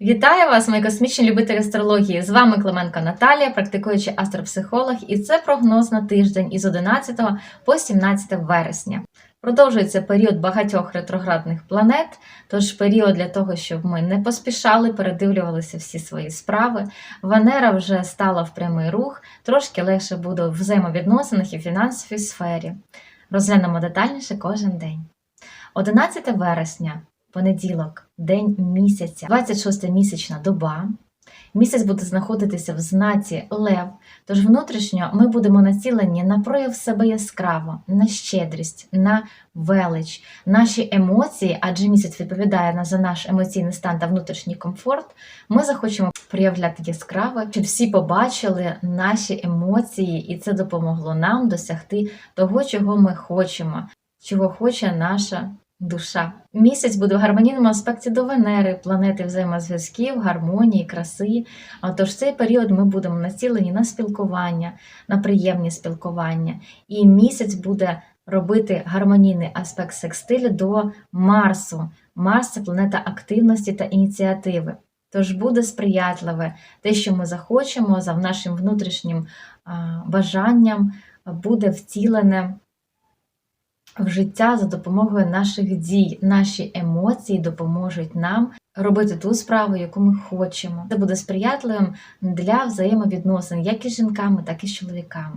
Вітаю вас, мої космічні любителі астрології. З вами Клименко Наталія, практикуючий астропсихолог, і це прогноз на тиждень із 11 по 17 вересня. Продовжується період багатьох ретроградних планет, тож період для того, щоб ми не поспішали, передивлювалися всі свої справи. Венера вже стала в прямий рух, трошки легше буде в взаємовідносинах і фінансовій сфері. Розглянемо детальніше кожен день. 11 вересня понеділок, день місяця, 26 місячна доба. Місяць буде знаходитися в знаці Лев, тож внутрішньо ми будемо націлені на прояв себе яскраво, на щедрість, на велич, наші емоції, адже місяць відповідає за наш емоційний стан та внутрішній комфорт. Ми захочемо проявляти яскраво, щоб всі побачили наші емоції, і це допомогло нам досягти того, чого ми хочемо, чого хоче наша душа. Місяць буде в гармонійному аспекті до Венери, планети взаємозв'язків, гармонії, краси. А Тож цей період ми будемо націлені на спілкування, на приємні спілкування. І місяць буде робити гармонійний аспект секстилю до Марсу. Марс це планета активності та ініціативи. Тож буде сприятливе те, що ми захочемо за нашим внутрішнім бажанням, буде втілене в життя за допомогою наших дій. Наші емоції допоможуть нам робити ту справу, яку ми хочемо. Це буде сприятливим для взаємовідносин як із жінками, так і з чоловіками.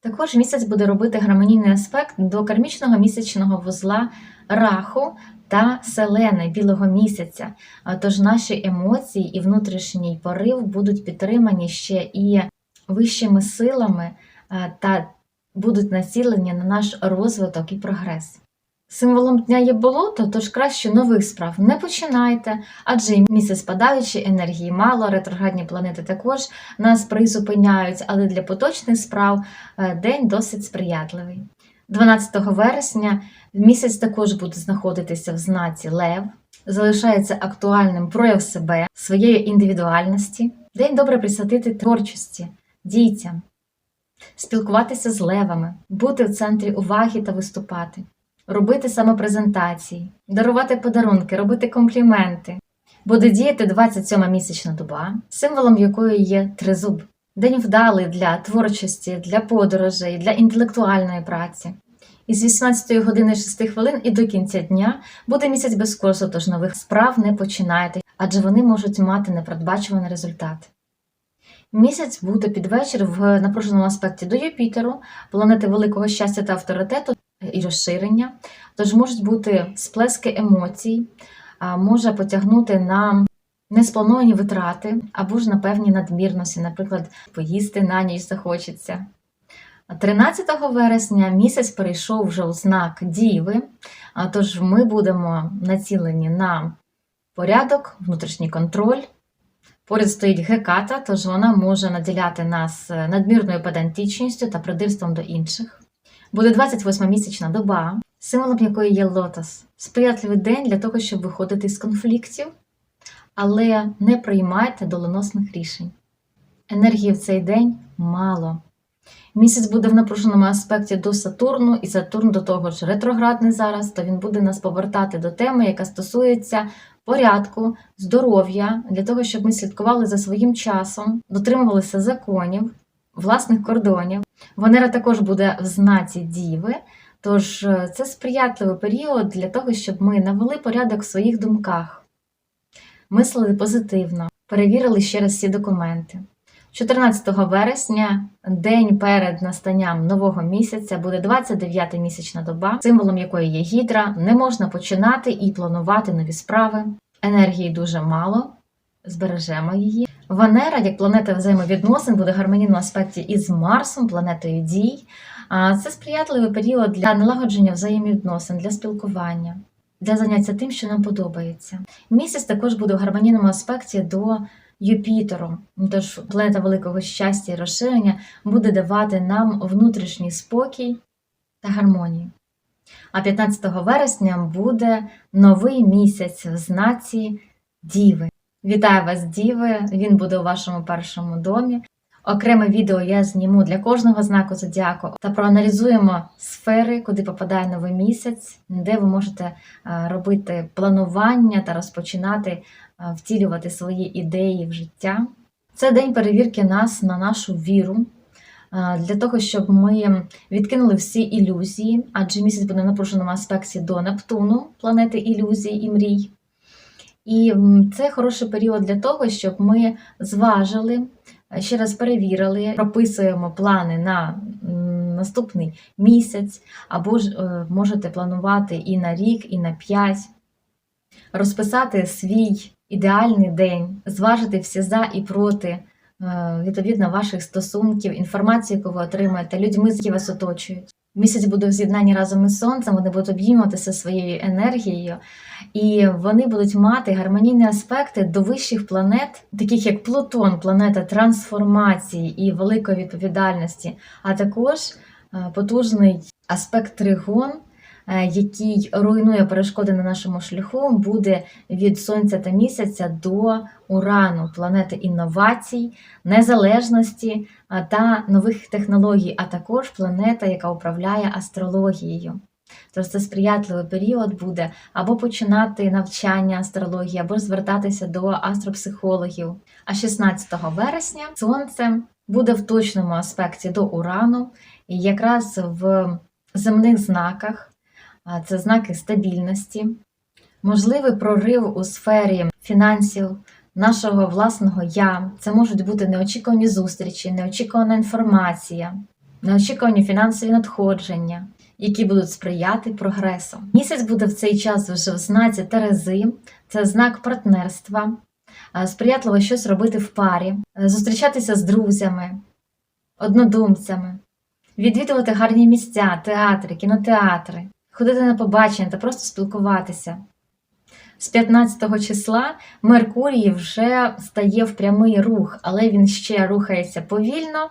Також місяць буде робити гармонійний аспект до кармічного місячного вузла раху та селени білого місяця. Тож наші емоції і внутрішній порив будуть підтримані ще і вищими силами та будуть націлені на наш розвиток і прогрес. Символом дня є болото, тож краще нових справ не починайте, адже і місяць падаючої енергії мало, ретроградні планети також нас призупиняють, але для поточних справ е, день досить сприятливий. 12 вересня місяць також буде знаходитися в знаці Лев, залишається актуальним прояв себе, своєї індивідуальності. День добре присвятити творчості, дітям, спілкуватися з левами, бути в центрі уваги та виступати, робити самопрезентації, дарувати подарунки, робити компліменти. Буде діяти 27 місячна доба, символом якої є тризуб. День вдалий для творчості, для подорожей, для інтелектуальної праці. Із 18 години 6 хвилин і до кінця дня буде місяць без курсу, тож нових справ не починайте, адже вони можуть мати непередбачуваний результат. Місяць буде під вечір в напруженому аспекті до Юпітеру, планети великого щастя та авторитету і розширення, тож можуть бути сплески емоцій, може потягнути на несплановані витрати або ж на певні надмірності, наприклад, поїсти на ніч захочеться. 13 вересня місяць перейшов вже у знак Діви, тож ми будемо націлені на порядок, внутрішній контроль. Поряд стоїть геката, тож вона може наділяти нас е, надмірною педантичністю та придирством до інших. Буде 28-місячна доба, символом якої є лотос. Сприятливий день для того, щоб виходити з конфліктів, але не приймайте доленосних рішень. Енергії в цей день мало. Місяць буде в напруженому аспекті до Сатурну, і Сатурн до того ж ретроградний зараз, то він буде нас повертати до теми, яка стосується порядку, здоров'я, для того, щоб ми слідкували за своїм часом, дотримувалися законів, власних кордонів. Венера також буде в знаці Діви, тож е, це сприятливий період для того, щоб ми навели порядок в своїх думках, мислили позитивно, перевірили ще раз всі документи. 14 вересня, день перед настанням нового місяця, буде 29 місячна доба, символом якої є гідра. Не можна починати і планувати нові справи. Енергії дуже мало, збережемо її. Венера, як планета взаємовідносин, буде в гармонійному аспекті із Марсом, планетою дій. Це сприятливий період для налагодження взаємовідносин, для спілкування, для заняття тим, що нам подобається. Місяць також буде в гармонійному аспекті до Юпітеру, тож планета великого щастя і розширення буде давати нам внутрішній спокій та гармонію. А 15 вересня буде новий місяць в знаці Діви. Вітаю вас, Діви! Він буде у вашому першому домі. Окреме відео я зніму для кожного знаку зодіаку та проаналізуємо сфери, куди попадає новий місяць, де ви можете е, робити планування та розпочинати е, втілювати свої ідеї в життя. Це день перевірки нас на нашу віру. е, Для того, щоб ми відкинули всі ілюзії, адже місяць буде напруженому аспекті до Нептуну, планети ілюзій і мрій. І це хороший період для того, щоб ми зважили, ще раз перевірили, прописуємо плани на наступний місяць, або ж е, можете планувати і на рік, і на п'ять, розписати свій ідеальний день, зважити всі за і проти. е, Відповідно ваших стосунків, інформації, яку ви отримаєте, людьми, які вас оточують. Місяць буде в з'єднанні разом із сонцем, вони будуть об'єднуватися своєю енергією, і вони будуть мати гармонійні аспекти до вищих планет, таких як Плутон, планета трансформації і великої відповідальності, а також е, потужний аспект Тригон, який руйнує перешкоди на нашому шляху, буде від Сонця та місяця до Урану, планети інновацій, незалежності та нових технологій, а також планета, яка управляє астрологією. Тож це сприятливий період буде або починати навчання астрології, або звертатися до астропсихологів. А 16 вересня сонце буде в точному аспекті до Урану, і якраз в земних знаках це знаки стабільності, можливий прорив у сфері фінансів, нашого власного я. Це можуть бути неочікувані зустрічі, неочікувана інформація, неочікувані фінансові надходження, які будуть сприяти прогресу. Місяць буде в цей час вже в знаці Терези, це знак партнерства, сприятливо щось робити в парі, е, зустрічатися з друзями, однодумцями, відвідувати гарні місця, театри, кінотеатри, ходити на побачення та просто спілкуватися. З 15 числа Меркурій вже стає в прямий рух, але він ще рухається повільно.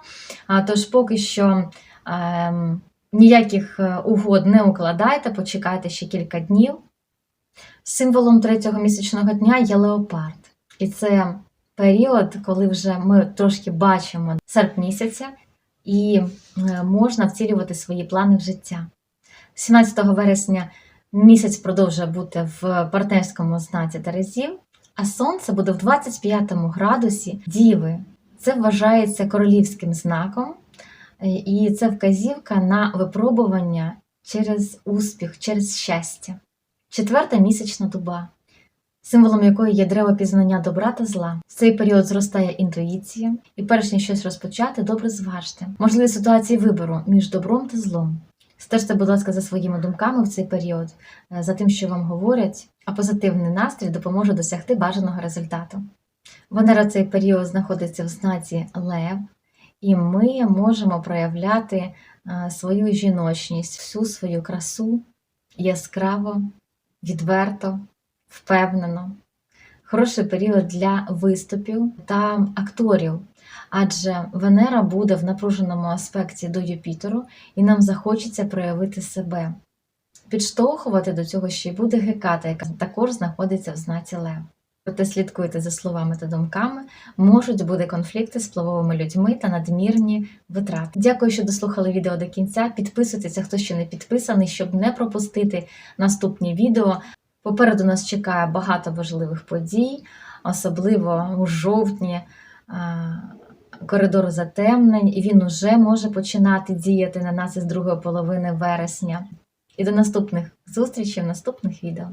Тож поки що ем, ніяких е, угод не укладайте, почекайте ще кілька днів. Символом третього місячного дня є леопард. І це період, коли вже ми трошки бачимо серп місяця, і е, можна втілювати свої плани в життя. 17 вересня Місяць продовжує бути в партнерському знаці Терезів, а сонце буде в 25 градусі Діви. Це вважається королівським знаком, і це вказівка на випробування через успіх, через щастя. Четверта місячна доба, символом якої є древо пізнання добра та зла. В цей період зростає інтуїція, і перш ніж щось розпочати, добре зважте. Можливі ситуації вибору між добром та злом. Стежте, будь ласка, за своїми думками в цей період, е, за тим, що вам говорять, а позитивний настрій допоможе досягти бажаного результату. Венера цей період знаходиться в знаці Лев, і ми можемо проявляти е, свою жіночність, всю свою красу яскраво, відверто, впевнено. Хороший період для виступів та акторів, адже Венера буде в напруженому аспекті до Юпітеру, і нам захочеться проявити себе. Підштовхувати до цього ще й буде Геката, яка також знаходиться в знаці Лев. Проте слідкуйте за словами та думками, можуть бути конфлікти з впливовими людьми та надмірні витрати. Дякую, що дослухали відео до кінця. Підписуйтеся, хто ще не підписаний, щоб не пропустити наступні відео. Попереду нас чекає багато важливих подій, особливо у жовтні коридор затемнень, і він уже може починати діяти на нас із другої половини вересня. І до наступних зустрічей в наступних відео.